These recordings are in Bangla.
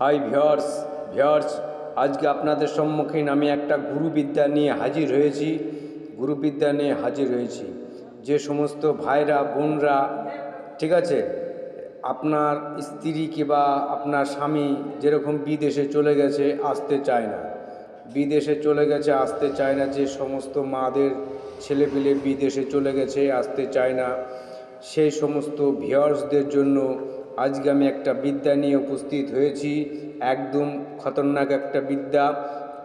হাই ভিওর্স ভিওর্স আজকে আপনাদের সম্মুখীন আমি একটা গুরুবিদ্যা নিয়ে হাজির হয়েছি, গুরুবিদ্যা নিয়ে হাজির হয়েছি। যে সমস্ত ভাইরা, বোনরা, ঠিক আছে, আপনার স্ত্রী কিংবা আপনার স্বামী যেরকম বিদেশে চলে গেছে, আসতে চায় না। বিদেশে চলে গেছে, আসতে চায় না। যে সমস্ত মাদের ছেলেপিলে বিদেশে চলে গেছে, আসতে চায় না। সেই সমস্ত ভিওর্সদের জন্য আজকে আমি একটা বিদ্যা নিয়ে উপস্থিত হয়েছি। একদম খতরনাক একটা বিদ্যা,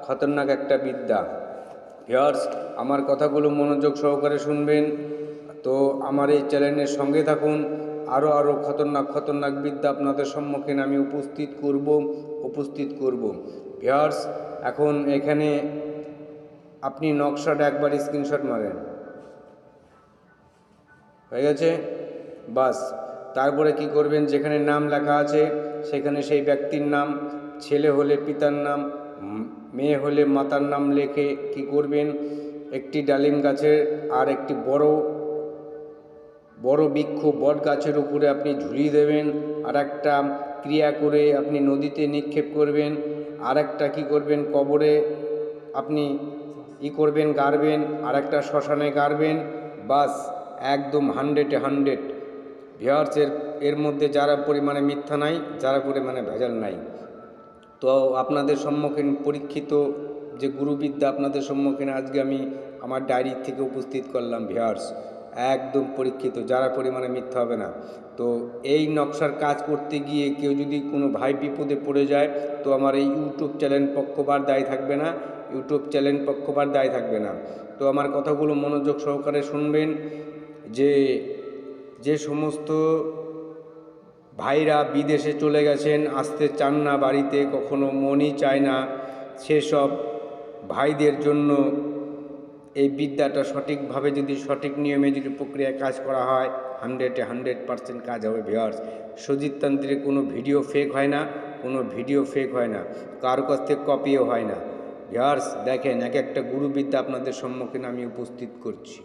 খতরনাক একটা বিদ্যা। ভিওর্স আমার কথাগুলো মনোযোগ সহকারে শুনবেন। তো আমার এই চ্যানেলের সঙ্গে থাকুন। আরও আরও খতরনাক খতরনাক বিদ্যা আপনাদের সম্মুখীন আমি উপস্থিত করব উপস্থিত করব। ভিওর্স এখন এখানে আপনি নকশাটা একবার স্ক্রিনশট মারেন। হয়ে গেছে? বাস। তারপরে কি করবেন? যেখানে নাম লেখা আছে, সেখানে সেই ব্যক্তির নাম, ছেলে হলে পিতার নাম মেয়ে হলে মাতার নাম লেখে কি করবেন? একটি ডালিম গাছের আর একটি বড় বড় বৃক্ষ বট গাছের উপরে আপনি ঝুলিয়ে দেবেন। আর একটা ক্রিয়া করে আপনি নদীতে নিক্ষেপ করবেন। আর একটা কী করবেন? কবরে আপনি ই করবেন, গাড়বেন। আর একটা শ্মশানে গাড়বেন। বাস, একদম হান্ড্রেডে হান্ড্রেড ভিওয়ার্সের এর মধ্যে যারা পরিমাণে মিথ্যা নাই, যারা পরিমাণে ভেজাল নাই। তো আপনাদের সম্মুখীন পরীক্ষিত যে গুরুবিদ্যা আপনাদের সম্মুখীন, আজকে আমি আমার ডায়েরি থেকে উপস্থিত করলাম ভিয়ার্স একদম পরীক্ষিত, যারা পরিমাণে মিথ্যা হবে না। তো এই নকশার কাজ করতে গিয়ে কেউ যদি কোনো ভাই বিপদে পড়ে যায়, তো আমার এই ইউটিউব চ্যানেল পক্ষবার দায়ী থাকবে না ইউটিউব চ্যানেল পক্ষবার দায়ী থাকবে না। তো আমার কথাগুলো মনোযোগ সহকারে শুনবেন যে যে সমস্ত ভাইরা বিদেশে চলে গেছেন, আসতে চান না বাড়িতে, কখনো মনই চায় না, সেসব ভাইদের জন্য এই বিদ্যাটা সঠিকভাবে যদি সঠিক নিয়মে যদি প্রক্রিয়ায় কাজ করা হয় হান্ড্রেডে হান্ড্রেড পারসেন্ট কাজ হবে ভিওয়ার্স সজিততান্ত্রিক কোনো ভিডিও ফেক হয় না, কোনো ভিডিও ফেক হয় না, কারও কাছ থেকে কপিও হয় না। ভিওয়ার্স দেখেন, এক একটা গুরুবিদ্যা আপনাদের সম্মুখীন আমি উপস্থিত করছি।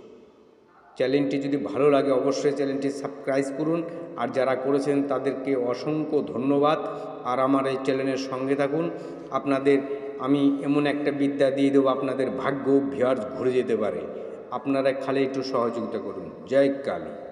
চ্যানেলটি যদি ভালো লাগে অবশ্যই চ্যানেলটি সাবস্ক্রাইব করুন। আর যারা করেছেন তাদেরকে অসংখ্য ধন্যবাদ। আর আমার এই চ্যানেলের সঙ্গে থাকুন। আপনাদের আমি এমন একটা বিদ্যা দিয়ে দেবো, আপনাদের ভাগ্য ভিয়ার্স ঘুরে যেতে পারে। আপনারা খালি একটু সহযোগিতা করুন। জয় কালী।